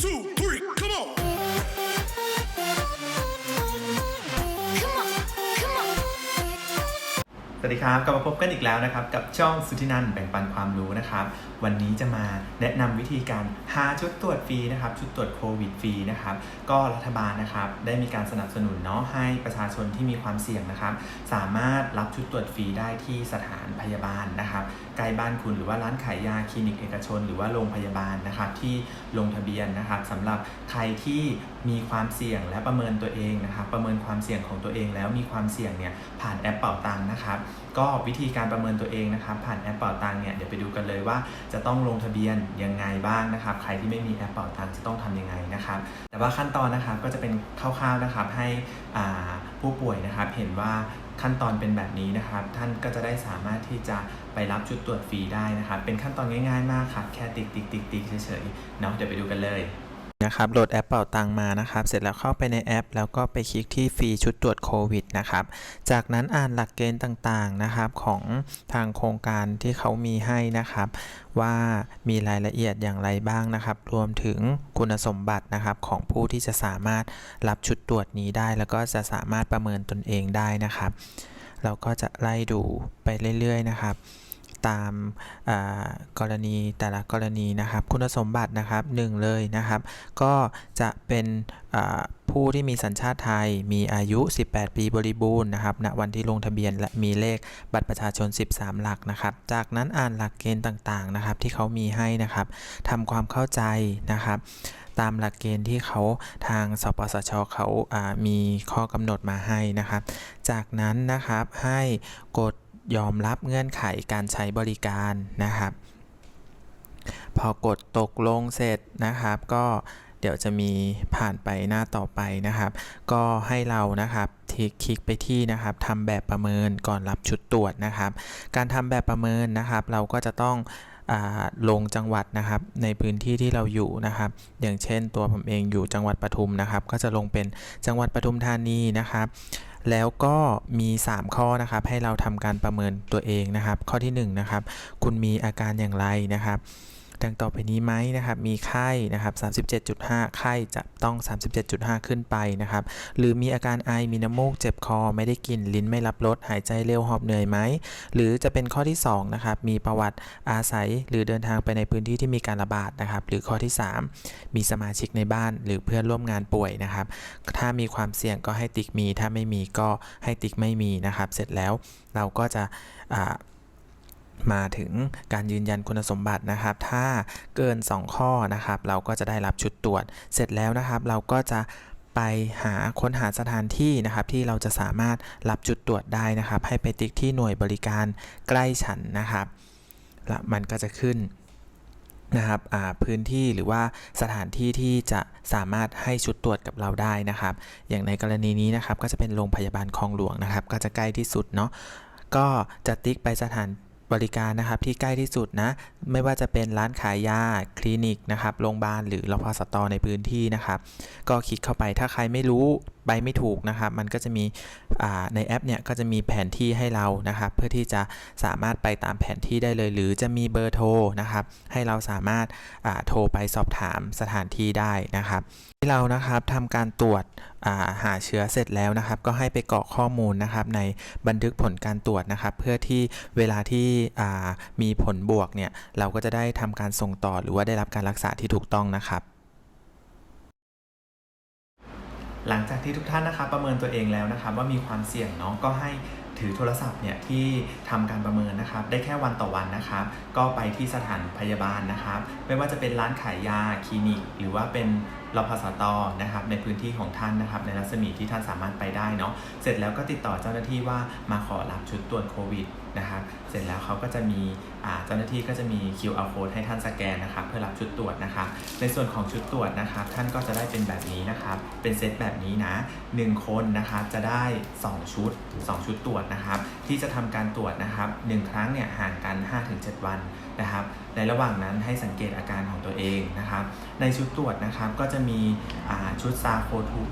two, สวัสดีครับ กลับมาพบกันอีกแล้วนะครับ กับช่องสุธินันท์แบ่งปันความรู้นะครับ วันนี้จะมาแนะนำวิธีการหาชุดตรวจฟรีนะครับ ชุดตรวจโควิดฟรีนะครับ ก็รัฐบาลนะครับได้มีการสนับสนุนเนาะให้ประชาชนที่มีความเสี่ยงนะครับ สามารถรับชุดตรวจฟรีได้ที่สถานพยาบาลนะครับใกล้บ้านคุณหรือว่าร้านขายยาคลินิกเอกชน หรือว่าโรงพยาบาลนะครับที่ลงทะเบียนนะครับสำหรับใครที่มีความเสี่ยงและประเมินตัวเองนะครับ ประเมินความเสี่ยงของตัวเองแล้วมีความเสี่ยงเนี่ยผ่านแอปเป่าตังนะครับ ก็วิธีการประเมินตัวเองนะครับ ผ่านแอปเป่าตังเนี่ยเดี๋ยวไปดูกันเลยว่าจะต้องลงทะเบียนยังไงบ้างนะครับ ใครที่ไม่มีแอปเป่าตังจะต้องทำยังไงนะครับ แต่ว่าขั้นตอนนะครับก็จะเป็นคร่าวๆนะครับให้ผู้ป่วยนะครับเห็นว่าขั้นตอนเป็นแบบนี้นะครับ ท่านก็จะได้สามารถที่จะไปรับชุดตรวจฟรีได้นะครับ เป็นขั้นตอนง่ายๆมากครับ แค่ติ๊กติ๊กติ๊กติ๊กเฉยๆเนาะเดี๋ยวไปดูกันเลย นะครับโหลดแอปเป่าตังมานะครับ เสร็จแล้วเข้าไปในแอป แล้วก็ไปคลิกที่ฟรีชุดตรวจโควิดนะครับ จากนั้นอ่านหลักเกณฑ์ต่างๆนะครับของทางโครงการที่เขามีให้นะครับ ว่ามีรายละเอียดอย่างไรบ้างนะครับ รวมถึงคุณสมบัตินะครับของผู้ที่จะสามารถรับชุดตรวจนี้ได้ แล้วก็จะสามารถประเมินตนเองได้นะครับ เราก็จะไล่ดูไปเรื่อยๆนะครับ ตามกรณีแต่ละกรณีนะครับ คุณสมบัตินะครับหนึ่งเลยนะครับ ก็จะเป็นผู้ที่มีสัญชาติไทยมีอายุ 18 ปีบริบูรณ์นะครับณวันที่ลงทะเบียนและมีเลขบัตรประชาชน 13 หลักนะครับ จากนั้นอ่านหลักเกณฑ์ต่างๆนะครับ ที่เขามีให้นะครับทำความเข้าใจนะครับตามหลักเกณฑ์ที่เขาทางสปสชเขาามีข้อกำหนดมาให้นะครับ จากนั้นนะครับให้กด ยอมรับเงื่อนไขการใช้บริการนะครับ พอกดตกลงเสร็จนะครับ ก็เดี๋ยวจะมีผ่านไปหน้าต่อไปนะครับ ก็ให้เรานะครับทิกคลิกไปที่นะครับทำแบบประเมินก่อนรับชุดตรวจนะครับ การทำแบบประเมินนะครับ เราก็จะต้องอลงจังหวัดนะครับในพื้นที่ที่เราอยู่นะครับ อย่างเช่นตัวผมเองอยู่จังหวัดปทุมนะครับ ก็จะลงเป็นจังหวัดปทุมธานีนะครับ แล้วก็มี 3 ข้อนะครับ ให้เราทำการประเมินตัวเองนะครับ ข้อที่1นะครับ คุณมีอาการอย่างไรนะครับ ดังต่อไปนี้ไหมนะครับ มีไข้นะครับ 37.5 ไข้จะต้อง 37.5 ขึ้นไปนะครับ หรือมีอาการไอ มีน้ำมูก เจ็บคอ ไม่ได้กลิ่น ลิ้นไม่รับรส หายใจเร็ว หอบเหนื่อยไหม หรือจะเป็นข้อที่ 2 นะครับ มีประวัติอาศัยหรือเดินทางไปในพื้นที่ที่มีการระบาดนะครับ หรือข้อที่ 3 มีสมาชิกในบ้านหรือเพื่อนร่วมงานป่วยนะครับ ถ้ามีความเสี่ยงก็ให้ติ๊กมี ถ้าไม่มีก็ให้ติ๊กไม่มีนะครับ เสร็จแล้วเราก็จะ มาถึงการยืนยันคุณสมบัตินะครับ ถ้าเกิน 2 ข้อนะครับ เราก็จะได้รับชุดตรวจ เสร็จแล้วนะครับ เราก็จะไปหาค้นหาสถานที่นะครับ ที่เราจะสามารถรับจุดตรวจได้นะครับ ให้ไปติ๊กที่หน่วยบริการใกล้ฉันนะครับแล้วมันก็จะขึ้นนะครับพื้นที่หรือว่าสถานที่ที่จะสามารถให้ชุดตรวจกับเราได้นะครับ อย่างในกรณีนี้นะครับ ก็จะเป็นโรงพยาบาลคลองหลวงนะครับ ก็จะใกล้ที่สุดเนาะก็จะติ๊กไปสถาน บริการนะครับที่ใกล้ที่สุดนะไม่ว่าจะเป็นร้านขายยาคลินิกนะครับโรงพยาบาลหรือรพสตในพื้นที่นะครับก็คลิกเข้าไปถ้าใครไม่รู้ไปไม่ถูกนะครับ มันก็จะมีในแอปเนี่ยก็จะมีแผนที่ให้เรานะครับ เพื่อที่จะสามารถไปตามแผนที่ได้เลย หรือจะมีเบอร์โทรนะครับ ให้เราสามารถโทรไปสอบถามสถานที่ได้นะครับ ที่เรานะครับทำการตรวจ หาเชื้อเสร็จแล้วนะครับ ก็ให้ไปกรอกข้อมูลนะครับในบันทึกผลการตรวจนะครับ เพื่อที่เวลาที่มีผลบวกเนี่ยเราก็จะได้ทำการส่งต่อหรือว่าได้รับการรักษาที่ถูกต้องนะครับ หลังจากที่ทุกท่านนะครับประเมินตัวเองแล้วนะครับ ว่ามีความเสี่ยงเนาะก็ให้ถือโทรศัพท์เนี่ยที่ทำการประเมินนะครับ ได้แค่วันต่อวันนะครับ ก็ไปที่สถานพยาบาลนะครับ ไม่ว่าจะเป็นร้านขายยาคลินิก หรือว่าเป็นรพสตนะครับในพื้นที่ของท่านนะครับในรัศมีที่ท่านสามารถไปได้เนาะเสร็จแล้วก็ติดต่อเจ้าหน้าที่ว่ามาขอรับชุดตรวจโควิดนะครับเสร็จแล้วเขาก็จะมีเจ้าหน้าที่ก็จะมี QR code ให้ท่านสแกนนะครับเพื่อรับชุดตรวจนะครับในส่วนของชุดตรวจนะครับท่านก็จะได้เป็นแบบนี้นะครับเป็นเซตแบบนี้นะ1คนนะครับจะได้ 2 ชุด 2 ชุดตรวจนะครับที่จะทำการตรวจนะครับ1ครั้งเนี่ยห่างกัน 5-7 วันนะครับในระหว่างนั้นให้สังเกตอาการของตัวเองนะครับในชุดตรวจนะครับก็จะะมีชุดซา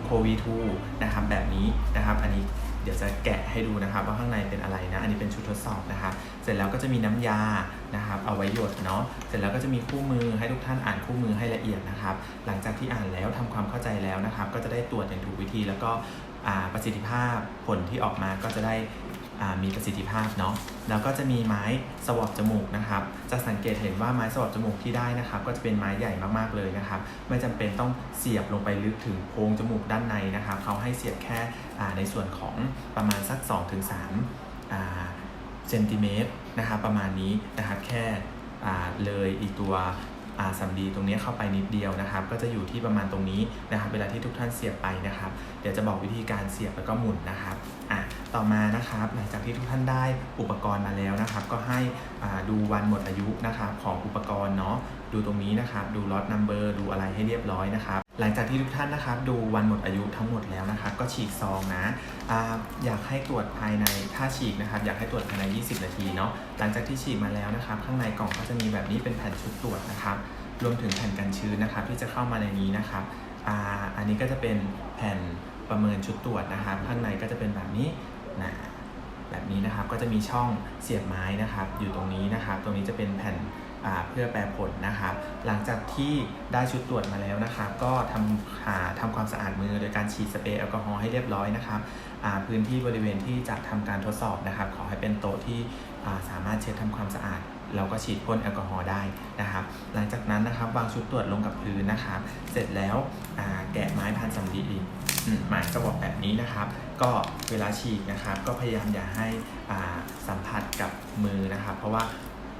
โควี2นะครับแบบนี้นะครับอันนี้เดี๋ยวจะแกะให้ดูนะครับว่าข้างในเป็นอะไรนะ อันนี้เป็นชุดทดสอบนะครับ เสร็จแล้วก็จะมีน้ำยานะครับเอาไว้หยดเนาะ เสร็จแล้วก็จะมีคู่มือให้ทุกท่านอ่านคู่มือให้ละเอียดนะครับ หลังจากที่อ่านแล้วทำความเข้าใจแล้วนะครับ ก็จะได้ตรวจอย่างถูกวิธี แล้วก็ประสิทธิภาพผลที่ออกมาก็จะได้ มีประสิทธิภาพเนาะแล้วก็จะมีไม้สวอปจมูกนะครับ จะสังเกตเห็นว่าไม้สวอปจมูกที่ได้นะครับ ก็จะเป็นไม้ใหญ่มากๆเลยนะครับ ไม่จำเป็นต้องเสียบลงไปลึกถึงโพรงจมูกด้านในนะครับ เขาให้เสียบแค่ในส่วนของประมาณสัก 2-3อ่าเซนติเมตรนะครับประมาณนี้นะครับแค่เลยอีกตัวสำลีตรงนี้เข้าไปนิดเดียวนะครับ ก็จะอยู่ที่ประมาณตรงนี้นะครับ เวลาที่ทุกท่านเสียบไปนะครับ เดี๋ยวจะบอกวิธีการเสียบแล้วก็หมุนนะครับอะ ต่อมานะครับหลังจากที่ทุกท่านได้อุปกรณ์มาแล้วนะครับ ก็ให้ดูวันหมดอายุนะครับของอุปกรณ์เนาะดูตรงนี้นะครับ ดูล็อตนัมเบอร์ดูอะไรให้เรียบร้อยนะครับหลังจากที่ทุกท่านนะครับ ดูวันหมดอายุทั้งหมดแล้วนะครับ ก็ฉีกซองนะออยากให้ตรวจภายในถ้าฉีกนะครับ อยากให้ตรวจภายใน 20 นาทีเนาะหลังจากที่ฉีกมาแล้วนะครับ ข้างในกล่องก็จะมีแบบนี้เป็นแผ่นชุดตรวจนะครับรวมถึงแผ่นกันชื้นนะครับ ที่จะเข้ามาในนี้นะครับออันนี้ก็จะเป็นแผ่นประเมินชุดตรวจนะครับ ข้างในก็จะเป็นแบบนี้ นะแบบนี้นะครับก็จะมีช่องเสียบไม้นะครับ อยู่ตรงนี้นะครับ ตรงนี้จะเป็นแผ่นเพื่อแปลผลนะครับ หลังจากที่ได้ชุดตรวจมาแล้วนะครับ ก็ทำอ่าทำความสะอาดมือโดยการฉีดสเปรย์แอลกอฮอล์ให้เรียบร้อยนะครับพื้นที่บริเวณที่จะทำการทดสอบนะครับ ขอให้เป็นโต๊ะที่สามารถเช็ดทำความสะอาดแล้วก็ฉีดพ่นแอลกอฮอล์ได้นะครับ หลังจากนั้นนะครับวางชุดตรวจลงกับพื้นนะครับ เสร็จแล้วแกะไม้พันสำลีอีก หมายกระบอกแบบนี้นะครับ ก็เวลาฉีกนะครับ ก็พยายามอย่าให้สัมผัสกับมือนะครับ เพราะว่า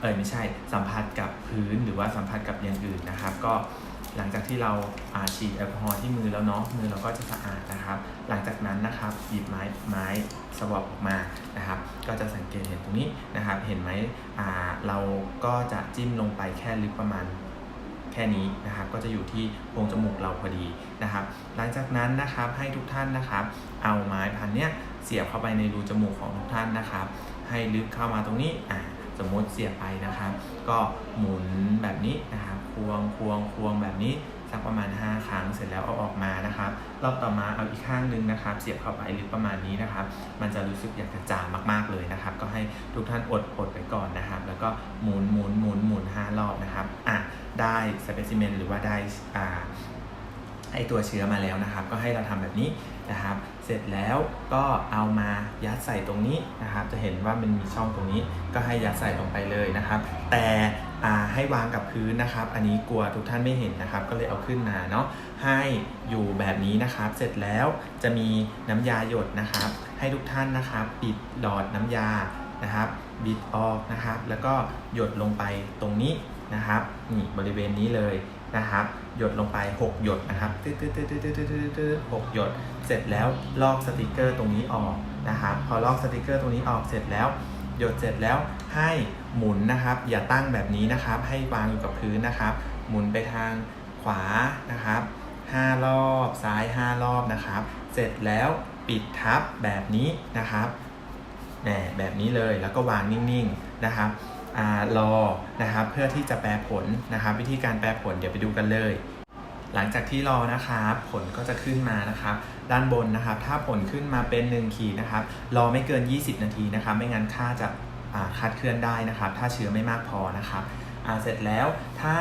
เอยไม่ใช่สัมผัสกับพื้นหรือว่าสัมผัสกับอย่างอื่นนะครับ ก็หลังจากที่เราอาฉีดแอลกอฮอล์ที่มือแล้วเนาะมือเราก็จะสะอาดนะครับ หลังจากนั้นนะครับหยิบไม้ไม้สวอปออกมานะครับ ก็จะสังเกตเห็นตรงนี้นะครับ เห็นไหมเราก็จะจิ้มลงไปแค่ลึกประมาณ แค่นี้นะครับก็จะอยู่ที่โพรงจมูกเราพอดีนะครับ หลังจากนั้นนะครับให้ทุกท่านนะครับ เอาไม้พันเนี้ยเสียบเข้าไปในรูจมูกของทุกท่านนะครับ ให้ลึกเข้ามาตรงนี้อ่าสมมติเสียบไปนะครับ ก็หมุนแบบนี้นะครับควงควงควงแบบนี้ สักประมาณ 5 ครั้งเสร็จแล้วเอาออกมานะครับรอบต่อมาเอาอีกข้างหนึงนะครับ เสียบเข้าไปหรือประมาณนี้นะครับ มันจะรู้สึกอยากจะจามมากๆเลยนะครับ ก็ให้ทุกท่านอดอดไปก่อนนะครับ แล้วก็หมุนหมุนหมุนหมุนห้ารอบนะครับอะได้สเปซิเมนหรือว่าได้อ่า ไอตัวเชื้อมาแล้วนะครับ ก็ให้เราทำแบบนี้นะครับ เสร็จแล้วก็เอามายัดใส่ตรงนี้นะครับ จะเห็นว่ามันมีช่องตรงนี้ ก็ให้ยัดใส่ลงไปเลยนะครับ แต่ให้วางกับพื้นนะครับ อันนี้กลัวทุกท่านไม่เห็นนะครับ ก็เลยเอาขึ้นมาเนาะ ให้อยู่แบบนี้นะครับ เสร็จแล้วจะมีน้ำยาหยดนะครับ ให้ทุกท่านนะครับ ปิดหลอดน้ำยานะครับบิดออกนะครับ แล้วก็หยดลงไปตรงนี้นะครับ นี่บริเวณนี้เลย นะครับ หยดลงไป 6 หยดนะครับตืดตืดตืดตืดตืดตืดหกหยด เสร็จแล้วลอกสติกเกอร์ตรงนี้ออกนะครับ พอลอกสติกเกอร์ตรงนี้ออกเสร็จแล้ว หยดเสร็จแล้วให้หมุนนะครับ อย่าตั้งแบบนี้นะครับ ให้วางอยู่กับพื้นนะครับ หมุนไปทางขวานะครับ5รอบซ้าย 5 รอบนะครับ เสร็จแล้วปิดทับแบบนี้นะครับแหมแบบนี้เลยแล้วก็วางนิ่งๆนะครับ รอนะครับเพื่อที่จะแปลผลนะครับ วิธีการแปลผลเดี๋ยวไปดูกันเลย หลังจากที่รอนะครับผลก็จะขึ้นมานะครับ ด้านบนนะครับ ถ้าผลขึ้นมาเป็น 1 ขีดนะครับ รอไม่เกิน 20 นาทีนะครับ ไม่งั้นค่าจะาคลาดเคลื่อนได้นะครับ ถ้าเชื้อไม่มากพอนะครับเสร็จแล้วถ้า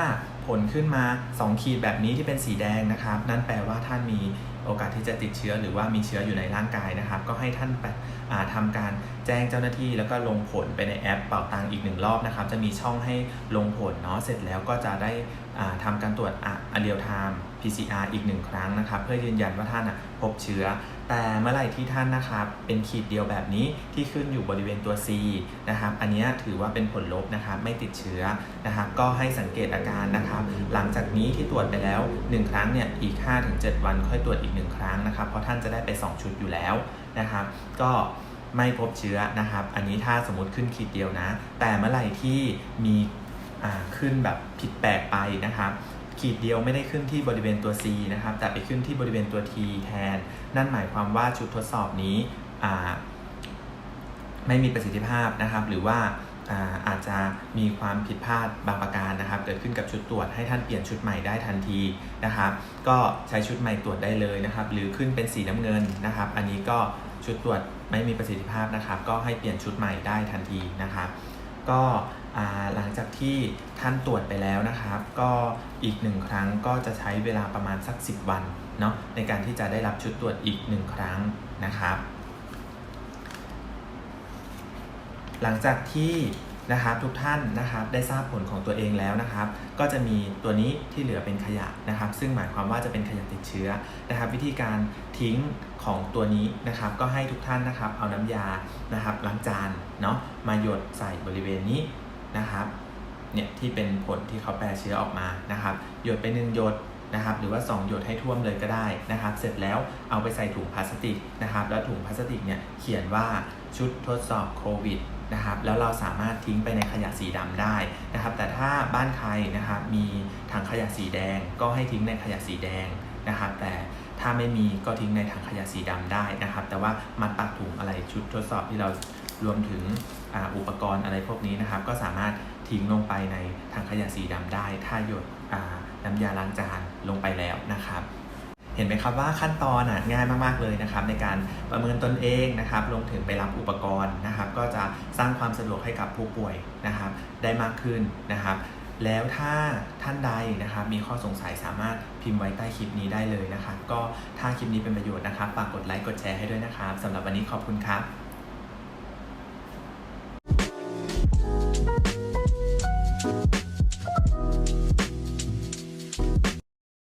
ผลขึ้นมา 2 ขีดแบบนี้ที่เป็นสีแดงนะครับ นั่นแปลว่าท่านมี โอกาสที่จะติดเชื้อหรือว่ามีเชื้ออยู่ในร่างกายนะครับ ก็ให้ท่านไปทำทำการแจ้งเจ้าหน้าที่ แล้วก็ลงผลไปในแอปเป่าตังอีกหนึ่งรอบนะครับ จะมีช่องให้ลงผลเนาะเสร็จแล้วก็จะได้ทำทำการตรวจะเรียลไทม์ PCR อีกหนึ่งครั้งนะครับ เพื่อยืนยันว่าท่านพบเชื้อ แต่เมื่อไหร่ที่ท่านนะครับเป็นขีดเดียวแบบนี้ที่ขึ้นอยู่บริเวณตัว C นะครับ อันนี้ถือว่าเป็นผลลบนะครับไม่ติดเชื้อนะครับก็ให้สังเกตอาการนะครับ หลังจากนี้ที่ตรวจไปแล้ว 1 ครั้งเนี่ยอีก 5-7 วันค่อยตรวจอีก 1 ครั้งนะครับเพราะท่านจะได้ไป 2 ชุดอยู่แล้วนะครับก็ไม่พบเชื้อนะครับ อันนี้ถ้าสมมติขึ้นขีดเดียวนะ แต่เมื่อไหร่ที่มีขึ้นแบบผิดแปลกไปนะครับ ขีดเดียวไม่ได้ขึ้นที่บริเวณตัว C นะครับ แต่ไปขึ้นที่บริเวณตัว T แทน นั่นหมายความว่าชุดทดสอบนี้ไม่มีประสิทธิภาพนะครับ หรือว่าอ่าอาจจะมีความผิดพลาดบางประการนะครับ เกิดขึ้นกับชุดตรวจให้ท่านเปลี่ยนชุดใหม่ได้ทันทีนะครับ ก็ใช้ชุดใหม่ตรวจได้เลยนะครับ หรือขึ้นเป็นสีน้ำเงินนะครับ อันนี้ก็ชุดตรวจไม่มีประสิทธิภาพนะครับ ก็ให้เปลี่ยนชุดใหม่ได้ทันทีนะครับ ก็หลังจากที่ท่านตรวจไปแล้วนะครับ ก็อีกหนึ่งครั้งก็จะใช้เวลาประมาณสัก 10 วันเนาะในการที่จะได้รับชุดตรวจอีกหนึ่งครั้งนะครับ หลังจากที่ นะครับทุกท่านนะครับได้ทราบผลของตัวเองแล้วนะครับ ก็จะมีตัวนี้ที่เหลือเป็นขยะนะครับ ซึ่งหมายความว่าจะเป็นขยะติดเชื้อนะครับ วิธีการทิ้งของตัวนี้นะครับ ก็ให้ทุกท่านนะครับ เอาน้ำยานะครับล้างจานเนาะมาหยดใส่บริเวณนี้นะครับเนี่ยที่เป็นผลที่เขาแปรเชื้อออกมานะครับ หยดไปหนึ่งหยดนะครับหรือว่า 2 หยดให้ท่วมเลยก็ได้นะครับ เสร็จแล้วเอาไปใส่ถุงพลาสติกนะครับ แล้วถุงพลาสติกเนี่ยเขียนว่าชุดทดสอบโควิด นะครับแล้วเราสามารถทิ้งไปในขยะสีดำได้นะครับ แต่ถ้าบ้านใครนะครับมีถังขยะสีแดงก็ให้ทิ้งในขยะสีแดงนะครับ แต่ถ้าไม่มีก็ทิ้งในถังขยะสีดำได้นะครับ แต่ว่ามัดปากถุงอะไรชุดทดสอบที่เรารวมถึงออุปกรณ์อะไรพวกนี้นะครับ ก็สามารถทิ้งลงไปในถังขยะสีดำได้ ถ้าหยดน้ำยาล้างจานลงไปแล้วนะครับ เห็นไหมครับว่าขั้นตอนอะง่ายมากๆเลยนะครับในการประเมินตนเองนะครับลงถึงไปรับอุปกรณ์นะครับ ก็จะสร้างความสะดวกให้กับผู้ป่วยนะครับ ได้มากขึ้นนะครับแล้วถ้าท่านใดนะครับมีข้อสงสัยสามารถพิมพ์ไว้ใต้คลิปนี้ได้เลยนะครับ ก็ถ้าคลิปนี้เป็นประโยชน์นะครับฝากกดไลค์กดแชร์ให้ด้วยนะครับสำหรับวันนี้ขอบคุณครับ